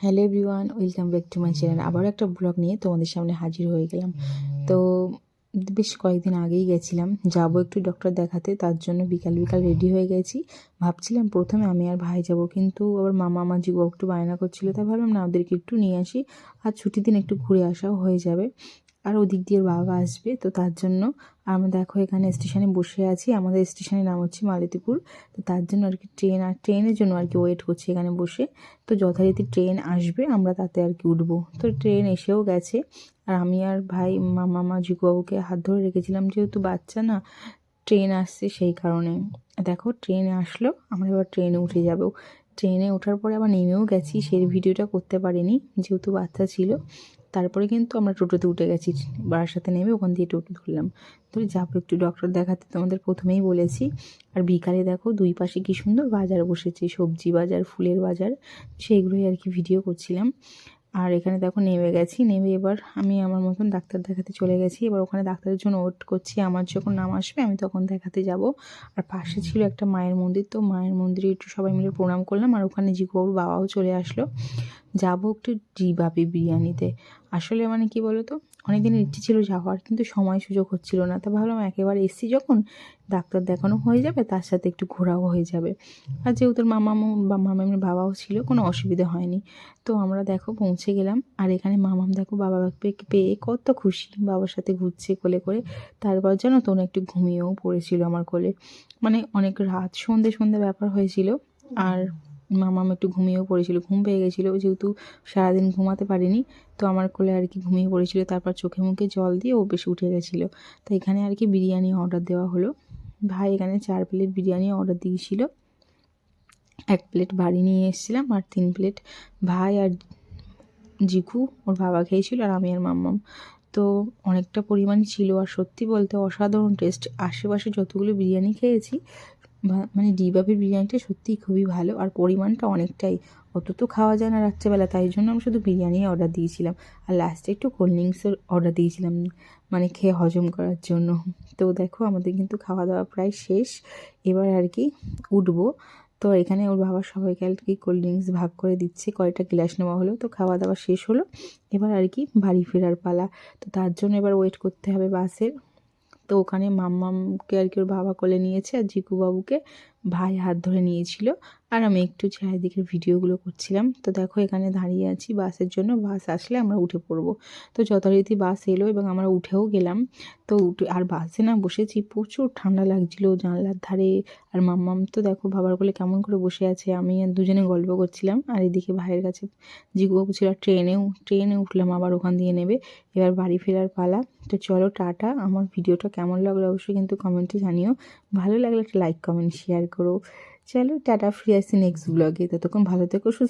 Hello everyone welcome back to my channel আবারও একটা blog নিয়ে তোমাদের সামনে হাজির হয়ে গেলাম। তো বেশ কয়েকদিন আগেই গেছিলাম। যাব একটু ডক্টর দেখাতে তার জন্য বিকাল বিকাল রেডি হয়ে গেছি। ভাবছিলাম প্রথমে আমি আর ভাই যাব কিন্তু আবার মামা আমার জিগো একটু বায়না করছিল তাই ভাবলাম না ওদেরকে একটু নিয়ে আসি। আর ছুটির দিন একটু ঘুরে আসাও হয়ে যাবে। আর ওদিক দিয়ে বাবা আসবে, তো তার জন্য আমরা দেখো এখানে স্টেশনে বসে আছি। আমাদের স্টেশনের নাম হচ্ছে মালতীপুর তো তার জন্য আর কি ট্রেন, আর ট্রেনের জন্য আর কি ওয়েট করছি এখানে বসে। তো যথারীতি ট্রেন আসবে, আমরা তাতে আর কি উঠবো। তো ট্রেন এসেও গেছে। আর আমি আর ভাই, মামা, মা জিকুবাবুকে হাত ধরে রেখেছিলাম, যেহেতু বাচ্চা না, ট্রেন আসছে সেই কারণে। দেখো, ট্রেনে আসলো, আমরা এবার ট্রেনে উঠে যাব। ট্রেনে ওঠার পরে আবার নেমেও গেছি, সেই ভিডিওটা করতে পারিনি, যেহেতু বাচ্চা ছিল। তারপরে কিন্তু আমরা টোটোতে উঠে গেছি। বারার সাথে নেমে ওখান দিয়ে টোটো ধরলাম। ধরে যাব একটু ডক্টর দেখাতে তোমাদের প্রথমেই বলেছি। আর বিকালে দেখো দুই পাশে কী সুন্দর বাজার বসেছে। সবজি বাজার, ফুলের বাজার, সেইগুলোই আর কি ভিডিও করছিলাম। আর এখানে দেখো নেমে গেছি। নেমে এবার আমি আমার মতন ডাক্তার দেখাতে চলে গেছি। এবার ওখানে ডাক্তারের জন্য ওয়েট করছি। আমার যখন নাম আসবে, আমি তখন দেখাতে যাব। আর পাশে ছিল একটা মায়ের মন্দির। তো মায়ের মন্দিরে একটু সবাই মিলে প্রণাম করলাম। আর ওখানে জিকুবাবুর বাবাও চলে আসলো। যাব একটু জিবাপি বিরিয়ানিতে। আসলে মানে কি বলো তো অনেক দিনের ইচ্ছে ছিল যাওয়ার, কিন্তু সময় সুযোগ হচ্ছিল না। তা ভাবলাম একেবারে এসছি যখন, ডাক্তার দেখানো হয়ে যাবে, তার সাথে একটু ঘোরাও হয়ে যাবে। আর যেহেতু মামামু বা মামামের বাবাও ছিল, কোনো অসুবিধা হয়নি। তো আমরা দেখো পৌঁছে গেলাম, আর এখানে মামাম দেখো বাবা পেয়ে কত খুশি। বাবার সাথে ঘুরছে কোলে করে, তারপর যেন তো একটু ঘুমিয়েও পড়েছিল আমার কোলে। মানে অনেক রাত, সন্ধে সন্ধে ব্যাপার হয়েছিল, আর মামাম একটু ঘুমিয়েও পড়েছিল। ঘুম পেয়ে গেছিল, যেহেতু সারাদিন ঘুমাতে পারিনি, তো আমার কোলে আর কি ঘুমিয়ে পড়েছিল। তারপর চোখে মুখে জল দিয়ে ও বেশ উঠে গেছিল। তো এখানে আর কি বিরিয়ানি অর্ডার দেওয়া হলো। ভাই এখানে চার প্লেট বিরিয়ানি অর্ডার দিয়েছিল। এক প্লেট বাড়ি নিয়ে এসেছিলাম আর তিন প্লেট ভাই আর জিকু, ওর বাবা খেয়েছিল আর আমি আর মাম্মাম। তো অনেকটা পরিমাণই ছিল আর সত্যি বলতে অসাধারণ টেস্ট আশেপাশে যতগুলো বিরিয়ানি খেয়েছি মানে ডিবাবের বিরিয়ানিটা সত্যিই খুবই ভালো আর পরিমাণটা অনেকটাই। অত তো খাওয়া যায় না রাত্রেবেলা, তাই জন্য আমি শুধু বিরিয়ানি অর্ডার দিয়েছিলাম। আর লাস্টে একটু কোল্ড ড্রিঙ্কসের অর্ডার দিয়েছিলাম মানে খেয়ে হজম করার জন্য। তো দেখো, আমাদের কিন্তু খাওয়া দাওয়া প্রায় শেষ। এবার আর কি উঠবো। তো এখানে ওর বাবা সবাইকে আর কি কোল্ড ড্রিঙ্কস ভাগ করে দিচ্ছে কয়টা গ্লাস নেওয়া হলো। তো খাওয়া দাওয়া শেষ হলো। এবার আর কি বাড়ি ফেরার পালা। তো তার জন্য এবার ওয়েট করতে হবে বাসের। তো ওখানে মাম্মামকে আর কি ওর বাবা কোলে নিয়েছে আর জিকু বাবুকে ভাই হাত ধরে নিয়েছিল। আর আমি একটু চারিদিকের ভিডিওগুলো করছিলাম। তো দেখো, এখানে দাঁড়িয়ে আছি বাসের জন্য। বাস আসলে আমরা উঠে পড়ব। তো যথারীতি বাস এলো এবং আমরা উঠেও গেলাম। তো উঠে, আর বাসে না বসেছি। প্রচুর ঠান্ডা লাগছিল জানলার ধারে আর মাম্মাম তো দেখো, বাবার কোলে কেমন করে বসে আছে। আমি আর দুজনে গল্প করছিলাম। আর এদিকে ভাইয়ের কাছে জিগুবাবু ছিল ট্রেনেও, ট্রেনে উঠলাম আবার ওখান দিয়ে নেবে। এবার বাড়ি ফেরার পালা। তো চলো, টাটা। আমার ভিডিওটা কেমন লাগল অবশ্যই কিন্তু কমেন্টে জানিও। ভালো লাগলে একটা লাইক, কমেন্ট, শেয়ার করো। চলো টাটা ফ্রি আসি নেক্সট ব্লগে ততক্ষণ ভালো থেকো সুস্থ